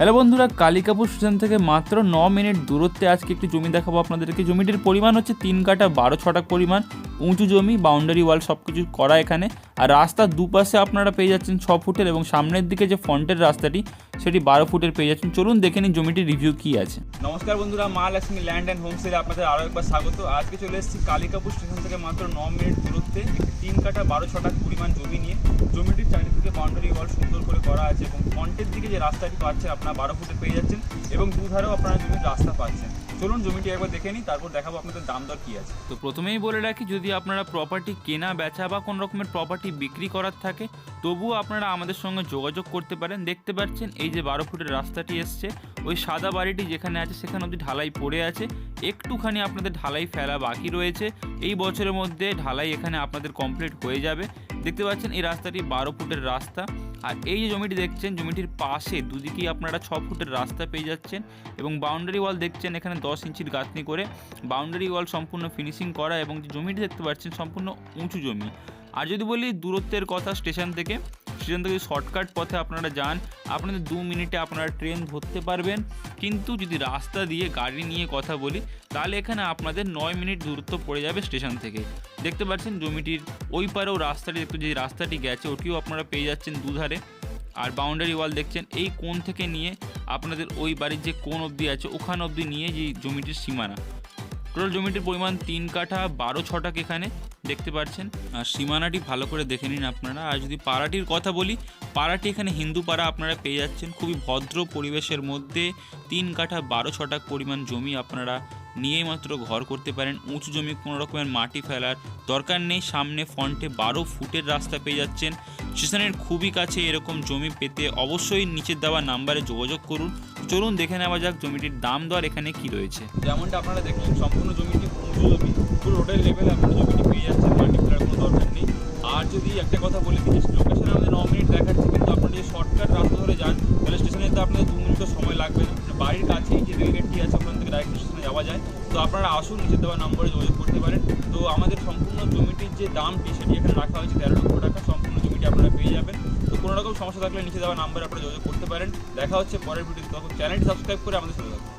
Hello বন্ধুরা Kalikapur station থেকে মাত্র ন মিনিট দূরত্বে আজকে একটি জমি দেখাবো আপনাদেরকে। জমিটির পরিমাণ হচ্ছে তিন কাটা বারো ছটাক পরিমাণ। উঁচু জমি বাউন্ডারি ওয়াল সব কিছু করা এখানে। আর রাস্তার দুপাশে আপনারা পেয়ে যাচ্ছেন ছ ফুটের এবং সামনের দিকে যে ফ্রন্টের রাস্তাটি, সেটি বারো ফুটের পেয়ে যাচ্ছেন। চলুন দেখে নিন জমিটির রিভিউ কী আছে। নমস্কার বন্ধুরা, মা লক্ষ্মী ল্যান্ড অ্যান্ড হোমস্টেতে আপনাদের আরও একবার স্বাগত। আজকে চলে এসেছি কালিকাপুর স্টেশন থেকে মাত্র ন মিনিট দূরত্বে। তিন কাটা বারো ছটা পরিমাণ জমি নিয়ে জমিটির চারিদিকে বাউন্ডারি ওয়াল সুন্দর করে করা আছে এবং ফ্রন্টের দিকে যে রাস্তাটি পাচ্ছেন আপনারা বারো ফুটে পেয়ে যাচ্ছেন এবং দুধারেও আপনারা জমির রাস্তা পাচ্ছেন। চলুন জমিটি একবার দেখে নিই, তারপর দেখাবো আপনাদের দাম দর কী আছে। তো প্রথমেই বলে রাখি, যদি আপনারা প্রপার্টি কেনা, বেচা বা কোনো রকমের প্রপার্টি বিক্রি করার থাকে তবুও আপনারা আমাদের সঙ্গে যোগাযোগ করতে পারেন। দেখতে পাচ্ছেন এই যে বারো ফুটের রাস্তাটি এসছে। ওই সাদা বাড়িটি যেখানে আছে সেখানে অবধি ঢালাই পড়ে আছে। একটুখানি আপনাদের ঢালাই ফেলা বাকি রয়েছে। এই বছরের মধ্যে ঢালাই এখানে আপনাদের কমপ্লিট হয়ে যাবে। দেখতে পাচ্ছেন এই রাস্তাটি বারো ফুটের রাস্তা। আর এই যে জমিটি দেখছেন, জমিটির পাশে দুদিকেই আপনারা ছ ফুটের রাস্তা পেয়ে যাচ্ছেন এবং বাউন্ডারি ওয়াল দেখছেন এখানে দশ ইঞ্চির গাঁথনি করে। বাউন্ডারি ওয়াল সম্পূর্ণ ফিনিশিং করা এবং যে জমিটি দেখতে পাচ্ছেন সম্পূর্ণ উঁচু জমি। আর যদি বলি দূরত্বের কথা স্টেশন থেকে স্টেশন থেকে শর্টকাট পথে আপনারা যান আপনাদের দু মিনিটে আপনারা ট্রেন ধরতে পারবেন। কিন্তু যদি রাস্তা দিয়ে গাড়ি নিয়ে কথা বলি, তাহলে এখানে আপনাদের নয় মিনিট দূরত্ব পড়ে যাবে স্টেশন থেকে। দেখতে পাচ্ছেন জমিটির ওই পারেও রাস্তাটি, একটু যে রাস্তাটি গেছে, ওটিও আপনারা পেয়ে যাচ্ছেন দুধারে। আর বাউন্ডারি ওয়াল দেখছেন, এই কোণ থেকে নিয়ে আপনাদের ওই বাড়ির যে কোণ অবধি আছে, ওখান অবধি নিয়ে যে জমিটির সীমানা। টোটাল জমিটির পরিমাণ তিন কাঠা, বারো ছটাক এখানে। দেখতে পাচ্ছেন। আর সীমানাটি ভালো করে দেখে নিন আপনারা। আর যদি পাড়াটির কথা বলি, পাড়াটি এখানে হিন্দু পাড়া আপনারা পেয়ে যাচ্ছেন। খুবই ভদ্র পরিবেশের মধ্যে তিন কাঠা বারো ছটাক পরিমাণ জমি আপনারা নিয়েই মাত্র ঘর করতে পারেন। উঁচু জমি কোনো রকমের মাটি ফেলার দরকার নেই। সামনে ফন্টে বারো ফুটের রাস্তা পেয়ে যাচ্ছেন। স্টেশনের খুবই কাছে এরকম জমি পেতে অবশ্যই নিচের দেওয়া নাম্বারে যোগাযোগ করুন। চলুন দেখে নেওয়া যাক জমিটির দাম দর এখানে কি রয়েছে। যেমনটা আপনারা দেখলেন, সম্পূর্ণ জমিটি উঁচু জমি। পুরো রোডের লেভেলে আপনারা জমিটি পেয়ে যাচ্ছেন মাটি ফেলার কোনো দরকার নেই। আর যদি একটা কথা বলে দিই লোকেশন আমাদের ন মিনিট দেখাচ্ছে, কিন্তু আপনারা যদি শর্টকাট রাস্তা ধরে যান, তাহলে স্টেশনে যেতে আপনাদের দু মিনিটও সময় লাগবে। না বাড়ির কাছেই যে রেলগেটটি আছে, ওখান থেকে ডাইরেক্ট স্টেশনে যাওয়া যায়। তো আপনারা আসুন নিচের দেওয়া নম্বরে যোগাযোগ করতে পারেন। তো আমাদের সম্পূর্ণ জমিটির যে দামটি, সেটি এখানে রাখা হয়েছে তেরো লক্ষ টাকা। জমিটি আপনারা পেয়ে যাবেন। তো কোনো রকম সমস্যা থাকলে নিচে দেওয়া নাম্বারে আপনারা যোগাযোগ করতে পারেন। দেখা হচ্ছে পরের ভিডিওতে তখন চ্যানেলটি সাবস্ক্রাইব করে আমাদের সাথে